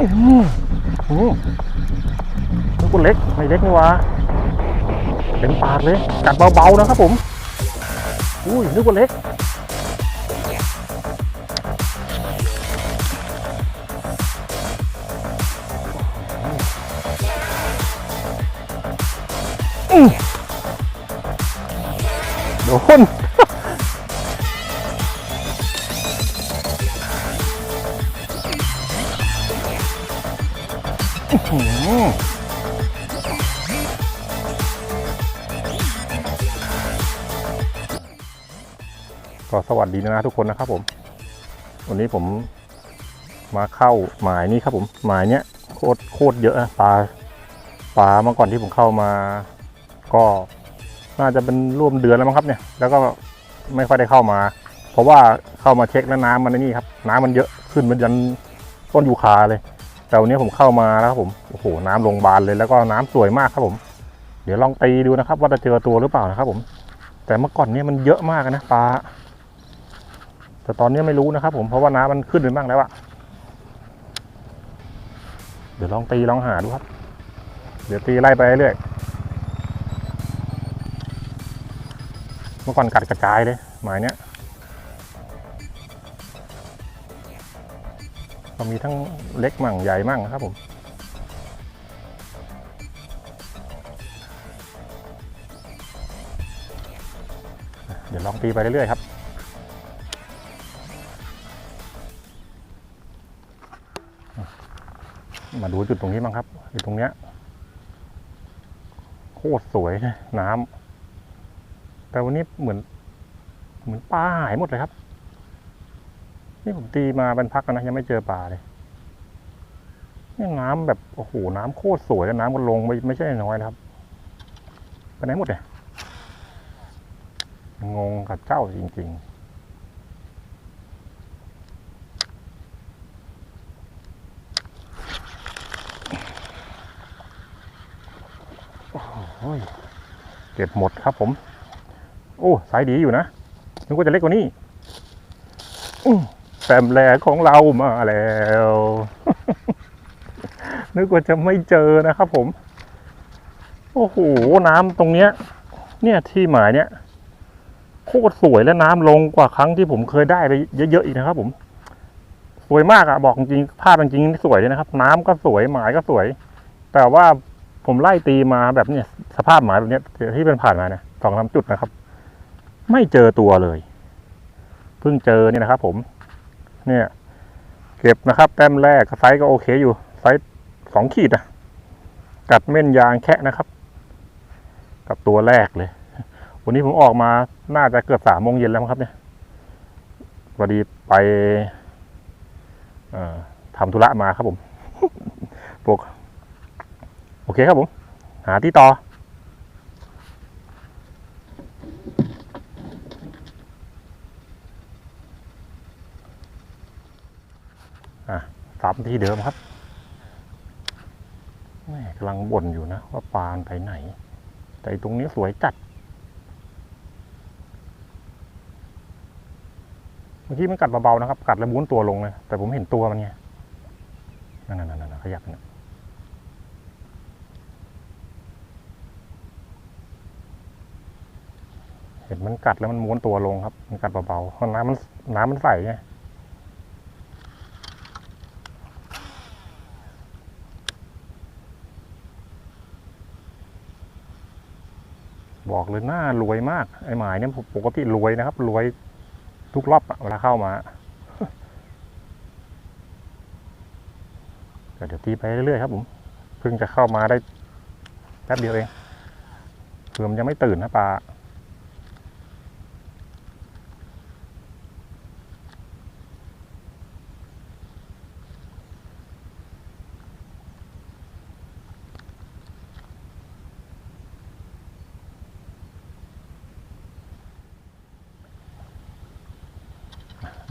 อื้อหืออื้อนึกเล็กไม่เล็กนี่วะเต็มปากเลยกัดเบาๆนะครับผมอุ้ยนึกว่าเล็กโดน ก็สวัสดีนะทุกคนนะครับผม วันนี้ผมมาเข้าหมายนี้ครับผม หมายเนี้ยโคตรโคตรเยอะปลาปลาเมื่อก่อนที่ผมเข้ามา ก็น่าจะเป็นร่วมเดือนแล้วมั้งครับเนี่ย แล้วก็ไม่ค่อยได้เข้ามา เพราะว่าเข้ามาเช็คแล้วน้ำมันนี่ครับ น้ำมันเยอะขึ้นมันยันต้นยูคาเลย แต่วันนี้ผมเข้ามาแล้วครับผมโอ้โหน้ำลงบานเลยแล้วก็น้ำสวยมากครับผม เดี๋ยวลองตีดูนะครับ ว่าจะเจอตัวหรือเปล่านะครับผม แต่เมื่อก่อนเนี่ยมันเยอะมากนะปลาแต่ตอนนี้ไม่รู้นะครับ ผมเพราะว่าน้ำมันขึ้นไปบ้างแล้วอะเดี๋ยวลองตีลองหาดูครับ เดี๋ยวตีไล่ไปเรื่อยเมื่อก่อนกัดกระจายเลยหมายเนี้ย ก็มีทั้งเล็กมั่งใหญ่มั่งนะครับผมเดี๋ยวลองตีไปเรื่อยๆครับมาดูจุดตรงนี้บ้างครับจุดตรงเนี้ยโคตรสวยเลยน้ำแต่วันนี้เหมือน เหมือนปลาหายหมดเลยครับ นี่ผมตีมาเป็นพักนะยังไม่เจอปลาเลยนี่น้ำแบบโอ้โหน้ำโคตรสวยแล้วน้ำก็ลงไม่ไม่ใช่น้อยนะครับไปไหนหมดเลยงงกับเจ้าจริงๆโอ้ยเก็บหมดครับผม โอ้ สายดีอยู่นะนึกว่าจะเล็กกว่านี้ แฟมแรกของเรามาแล้ว นึกว่าจะไม่เจอนะครับผม โอ้โห น้ำตรงเนี้ย เนี่ยที่หมายเนี้ยโคตรสวยและน้ำลงกว่าครั้งที่ผมเคยได้ไปเยอะๆอีกนะครับ ผม สวยมากอะบอกจริงๆภาพจริงสวยเลยนะครับ น้ำก็สวยหมายก็สวย แต่ว่าผมไล่ตีมาแบบเนี้ยสภาพหมายแบบเนี้ยที่เป็นผ่านมาเนี่ยสองสามจุดนะครับ ไม่เจอตัวเลยเพิ่งเจอเนี่ยนะครับผม เนี่ย เก็บนะครับแต้มแรกไซส์ก็โอเคอยู่ ไซส์สองขีดอะกัดเม่นยางแคะนะครับ กับตัวแรกเลย วันนี้ผมออกมาน่าจะเกือบสามโมงเย็นแล้วครับ เนี่ยพอดีไปทำธุระมาครับผมปกโอเคครับผม หาที่ต่อ อะสาที่เดิมครับแม่กำลังบ่นอยู่นะ ว่าปลานไปไหน แต่ตรงนี้สวยจัด เมื่อกี้มันกัดเบาๆนะครับ กัดแล้วม้วนตัวลงเลยแต่ผมเห็นตัวมันไงนั่นๆๆๆขยับนะเห็นมันกัดแล้วมันม้วนตัวลงครับ มันกัดเบาๆเพราะน้ำมันน้ำมันใสไง บอกเลยหน้ารวยมากไอ้หมายเนี่ยปกติรวยนะครับ รวยทุกรอบเวลาเข้ามาเดี๋ยวตีไปเรื่อยๆครับผมเพิ่งจะเข้ามาได้แป๊บเดียวเองเพื่อมันยังไม่ตื่นนะปลา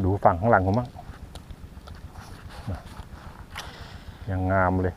ดูฝั่งข้างหลังผมบ้างยังงามเลย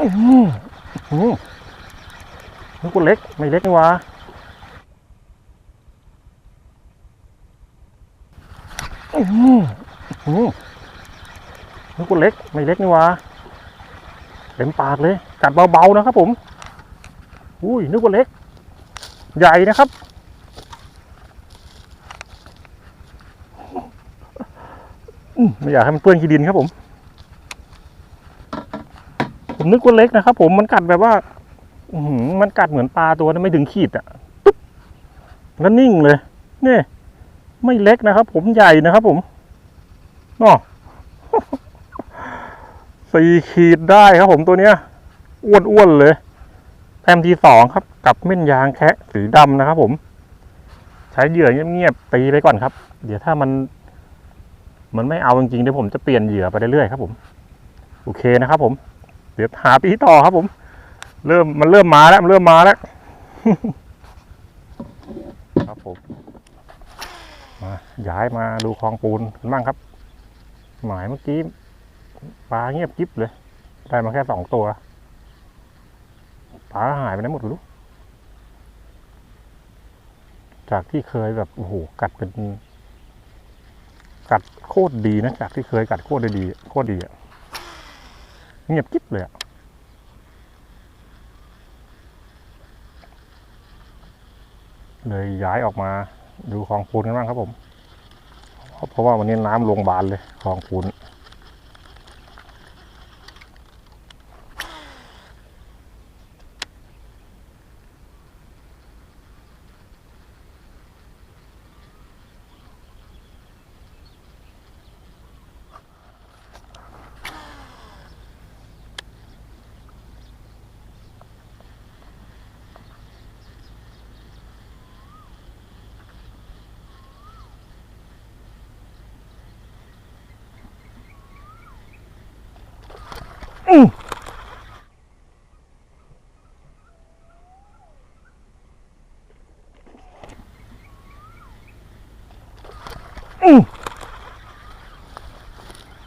อื้อหืออื้อหือนึกว่าเล็ก ไม่เล็กนี่วะอื้อหืออื้อหือนึกว่าเล็ก ไม่เล็กนี่วะเต็มปากเลย กัดเบาๆนะครับผม อุ้ยนึกว่าเล็ก ใหญ่นะครับไม่อยากให้มันเปื้อนขี้ดินครับผม ผมนึกว่าเล็กนะครับผมมันกัดแบบว่าอืมันกัดเหมือนปลาตัวนั้นไม่ถึงขีดอะปึ๊บแล้วนิ่งเลยนี่ไม่เล็กนะครับ ผมใหญ่นะครับ ผมนอสี่ขีดได้ครับ ผมตัวเนี้ยอ้วนๆเลยแต้มที่สองครับ กับเม่นยางแคะสีดำนะครับ ผม ใช้เหยื่อเงียบๆตีไปก่อนครับ เดี๋ยวถ้ามัน มันไม่เอาจริงๆเดี๋ยวผมจะเปลี่ยนเหยื่อไปเรื่อยๆครับ ผม โอเคนะครับ ผม เดี๋ยวหาปีต่อครับผม เริ่มมันเริ่มมาแล้วมันเริ่มมาแล้วครับผมมาย้ายมาดูคลองปูนกันบ้างครับ หมายเมื่อกี้ปลาเงียบกิ๊บเลย ได้มาแค่สองตัวปลาหายไปไหนหมดรู้จากที่เคยแบบโอ้โหกัดเป็น กัดโคตรดีนะจากที่เคยกัดโคตรดีโคตรดีอะ เงียบกิ๊บเลยอะเลยย้ายออกมาดูคลองปูนกันบ้างครับผม เพราะว่าวันนี้น้ำลงบานเลยคลองปูน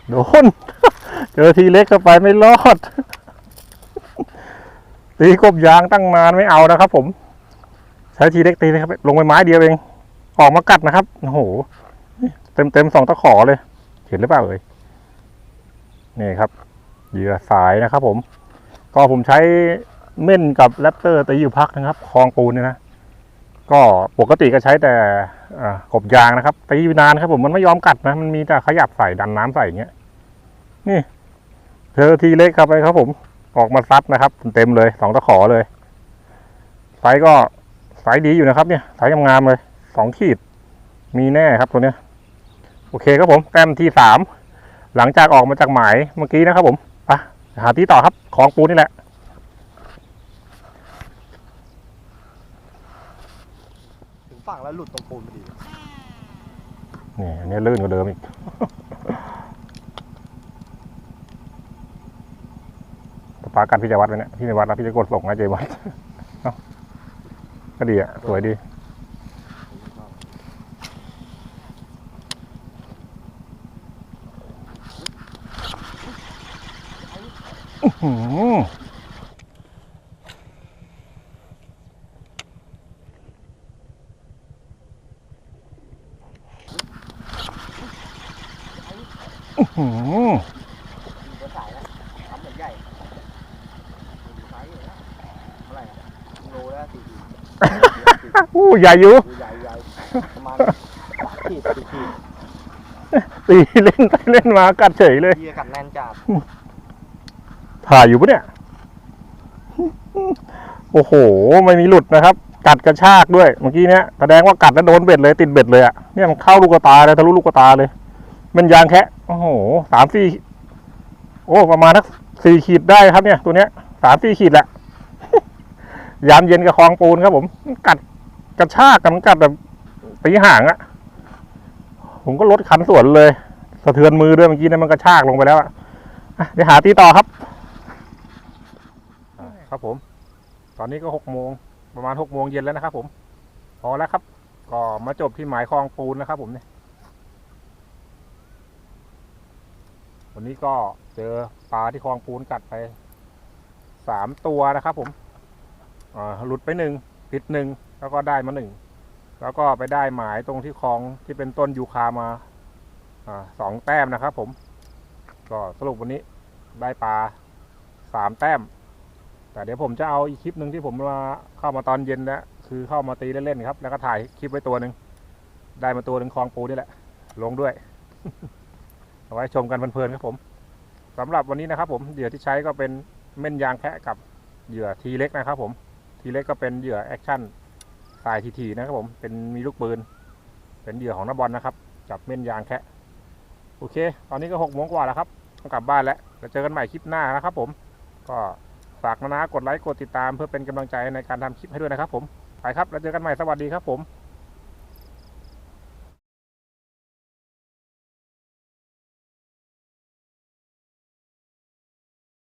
โดน เจอทีเล็กเข้าไปไม่รอด ตีกบยางตั้งนานไม่เอานะครับผม ใช้ทีเล็กตีนะครับ ลงไปไม้เดียวเอง ออกมากัดนะครับ โอ้โห เต็มเต็มสองตะขอเลย เห็นหรือเปล่าเอ่ยนี่ครับ เหยื่อสายนะครับผม ก็ผมใช้เม่นกับแรปเตอร์ตีอยู่พักนะครับคลองปูนเนี่ยนะ ก็ปกติก็ใช้แต่กบยางนะครับตีอยู่นานครับผมมันไม่ยอมกัดนะ มันมีแต่ขยับใส่ดันน้ำใส่อย่างเงี้ย นี่ เธอทีเล็กครับไปครับผม ออกมาซัดนะครับ เต็มเลยสองตะขอเลยไซส์ก็ไซส์ดีอยู่นะครับ เนี่ยไซส์งามๆเลยสองขีด มีแน่ครับตัวเนี้ย โอเคครับผมแต้มที่สามหลังจากออกมาจากหมายเมื่อกี้นะครับผม หาที่ต่อครับของปูนนี่แหละถึงฝั่งแล้วหลุดตรงปูนพอดีนี่อันนี้ลื่นกว่าเดิมอีก ปลากัดพี่จะวัดไว้เนี่ยพี่จะวัดแล้วพี่จะกดส่งให้เจวัดเอ้าก็ดีอะ สวยดี อื้อหืออื้อหือมีตัวสายแล้วทำเหมือนใหญ่มีไซส์อยู่แล้ใหญ่อยู่ตีเล่นไปเล่นมากัดเฉยเลย เยียกัดแน่นจัด ถ่ายอยู่ปะเนี่ย โอ้โห ไม่มีหลุดนะครับ กัดกระชากด้วย เมื่อกี้เนี้ยแสดงว่ากัดแล้วโดนเบ็ดเลย ติดเบ็ดเลยอะเนี่ยมันเข้าลูกตาเลยทะลุลูกตาเลย มันยางแคะโอ้โหสามสี่โอ้ประมาณทักสี่ขีดได้ครับเนี่ย ตัวเนี้ยสามสี่ขีดแหละยามเย็นกับคลองปูนครับ ผม กัดกระชากกันกัดแบบตีห่างอะผมก็ลดคันสวนเลย สะเทือนมือด้วยเมื่อกี้เนะมันกระชากลงไปแล้วอะ่ะเดี๋ยวหาตีต่อครับ ครับผม ตอนนี้ก็หกโมงประมาณหกโมงเย็นแล้วนะครับผม พอแล้วครับ ก็มาจบที่หมายคลองปูนนะครับผมเนี่ย วันนี้ก็เจอปลาที่คลองปูนกัดไปสามตัวนะครับผมอ่าหลุดไปหนึ่งผิดหนึ่งแล้วก็ได้มาหนึ่งแล้วก็ไปได้หมายตรงที่คลองที่เป็นต้นยูคามาอ่าสองแต้มนะครับผม ก็สรุปวันนี้ได้ปลาสามแต้ม แต่เดี๋ยวผมจะเอาอีกคลิปหนึ่งที่ผมมาเข้ามาตอนเย็นแล้วคือเข้ามาตีเล่นๆครับ แล้วก็ถ่ายคลิปไว้ตัวหนึ่งได้มาตัวหนึ่งคลองปูนี่แหละ ลงด้วย เอาไว้ชมกันเพลินๆครับผมสำหรับวันนี้นะครับ ผมเหยื่อที่ใช้ก็เป็นเม่นยางแคะกับเหยื่อทีเล็กนะครับ ผมทีเล็กก็เป็นเหยื่อแอคชั่นสายทีๆนะครับผมเป็นมีลูกปืน เป็นเหยื่อของนักบอลนะครับกับเม่นยางแคะโอเค ตอนนี้ก็หกโมงกว่าแล้วครับต้องกลับบ้านแล้วแล้วเจอกันใหม่คลิปหน้านะครับผมก็ ฝากนะนะกดไลค์กดติดตามเพื่อเป็นกำลังใจในการทำคลิปให้ด้วยนะครับผมไปครับแล้วเจอกันใหม่สวัสดีครับผม